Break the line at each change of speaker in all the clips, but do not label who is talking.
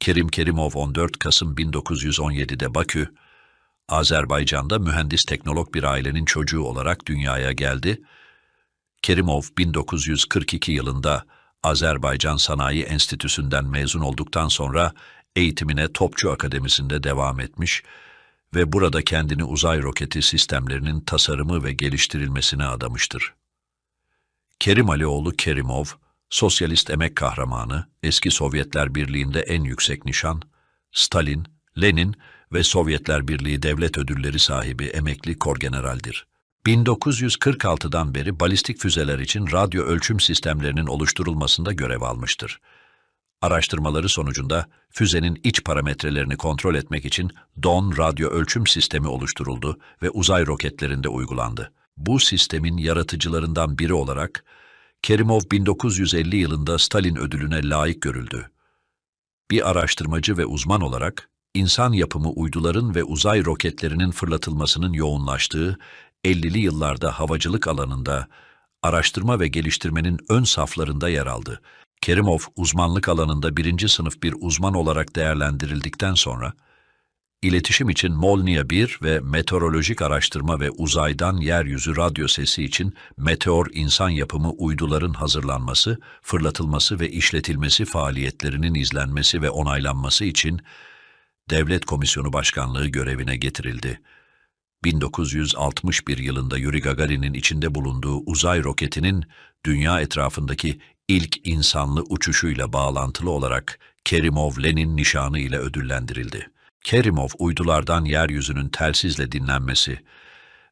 Kerim Kerimov 14 Kasım 1917'de Bakü, Azerbaycan'da mühendis teknolog bir ailenin çocuğu olarak dünyaya geldi. Kerimov 1942 yılında Azerbaycan Sanayi Enstitüsü'nden mezun olduktan sonra eğitimine Topçu Akademisi'nde devam etmiş ve burada kendini uzay roketi sistemlerinin tasarımı ve geliştirilmesine adamıştır. Kerim Alioğlu Kerimov, sosyalist emek kahramanı, eski Sovyetler Birliği'nde en yüksek nişan, Stalin, Lenin ve Sovyetler Birliği devlet ödülleri sahibi emekli korgeneraldir. 1946'dan beri balistik füzeler için radyo ölçüm sistemlerinin oluşturulmasında görev almıştır. Araştırmaları sonucunda füzenin iç parametrelerini kontrol etmek için DON radyo ölçüm sistemi oluşturuldu ve uzay roketlerinde uygulandı. Bu sistemin yaratıcılarından biri olarak Kerimov 1950 yılında Stalin ödülüne layık görüldü. Bir araştırmacı ve uzman olarak insan yapımı uyduların ve uzay roketlerinin fırlatılmasının yoğunlaştığı 50'li yıllarda havacılık alanında araştırma ve geliştirmenin ön saflarında yer aldı. Kerimov uzmanlık alanında birinci sınıf bir uzman olarak değerlendirildikten sonra, iletişim için Molniya 1 ve meteorolojik araştırma ve uzaydan yeryüzü radyo sesi için meteor insan yapımı uyduların hazırlanması, fırlatılması ve işletilmesi faaliyetlerinin izlenmesi ve onaylanması için Devlet Komisyonu Başkanlığı görevine getirildi. 1961 yılında Yuri Gagarin'in içinde bulunduğu uzay roketinin dünya etrafındaki ilk insanlı uçuşuyla bağlantılı olarak Kerimov-Lenin nişanı ile ödüllendirildi. Kerimov uydulardan yeryüzünün telsizle dinlenmesi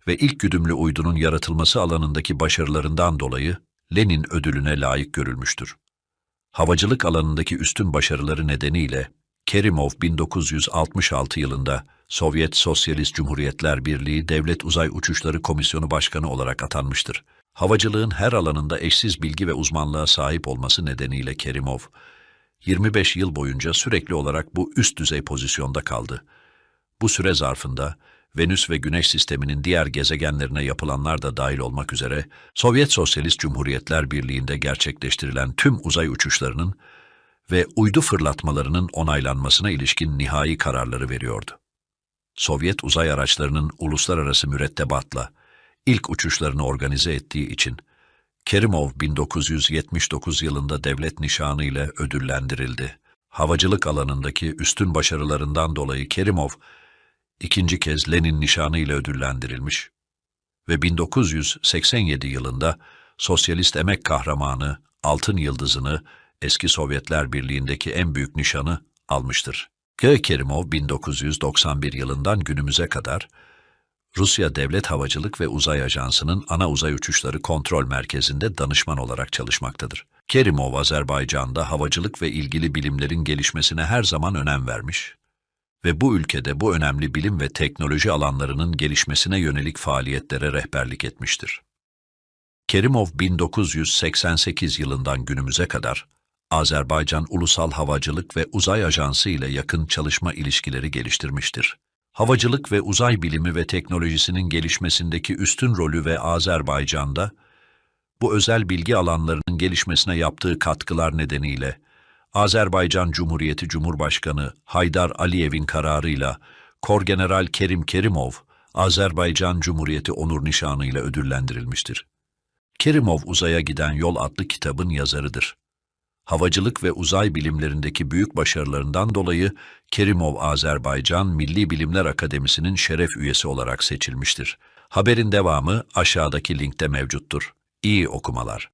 ve ilk güdümlü uydunun yaratılması alanındaki başarılarından dolayı Lenin ödülüne layık görülmüştür. Havacılık alanındaki üstün başarıları nedeniyle Kerimov 1966 yılında Sovyet Sosyalist Cumhuriyetler Birliği Devlet Uzay Uçuşları Komisyonu Başkanı olarak atanmıştır. Havacılığın her alanında eşsiz bilgi ve uzmanlığa sahip olması nedeniyle Kerimov, 25 yıl boyunca sürekli olarak bu üst düzey pozisyonda kaldı. Bu süre zarfında Venüs ve Güneş sisteminin diğer gezegenlerine yapılanlar da dahil olmak üzere Sovyet Sosyalist Cumhuriyetler Birliği'nde gerçekleştirilen tüm uzay uçuşlarının ve uydu fırlatmalarının onaylanmasına ilişkin nihai kararları veriyordu. Sovyet uzay araçlarının uluslararası mürettebatla ilk uçuşlarını organize ettiği için Kerimov 1979 yılında devlet nişanı ile ödüllendirildi. Havacılık alanındaki üstün başarılarından dolayı Kerimov ikinci kez Lenin nişanı ile ödüllendirilmiş ve 1987 yılında Sosyalist Emek Kahramanı Altın Yıldızını eski Sovyetler Birliği'ndeki en büyük nişanı almıştır. G. Kerimov 1991 yılından günümüze kadar Rusya Devlet Havacılık ve Uzay Ajansı'nın ana uzay uçuşları kontrol merkezinde danışman olarak çalışmaktadır. Kerimov, Azerbaycan'da havacılık ve ilgili bilimlerin gelişmesine her zaman önem vermiş ve bu ülkede bu önemli bilim ve teknoloji alanlarının gelişmesine yönelik faaliyetlere rehberlik etmiştir. Kerimov 1988 yılından günümüze kadar Azerbaycan Ulusal Havacılık ve Uzay Ajansı ile yakın çalışma ilişkileri geliştirmiştir. Havacılık ve uzay bilimi ve teknolojisinin gelişmesindeki üstün rolü ve Azerbaycan'da bu özel bilgi alanlarının gelişmesine yaptığı katkılar nedeniyle Azerbaycan Cumhuriyeti Cumhurbaşkanı Haydar Aliyev'in kararıyla Korgeneral Kerim Kerimov, Azerbaycan Cumhuriyeti Onur Nişanı ile ödüllendirilmiştir. Kerimov Uzaya Giden Yol adlı kitabın yazarıdır. Havacılık ve uzay bilimlerindeki büyük başarılarından dolayı Kerimov Azerbaycan Milli Bilimler Akademisi'nin şeref üyesi olarak seçilmiştir. Haberin devamı aşağıdaki linkte mevcuttur. İyi okumalar.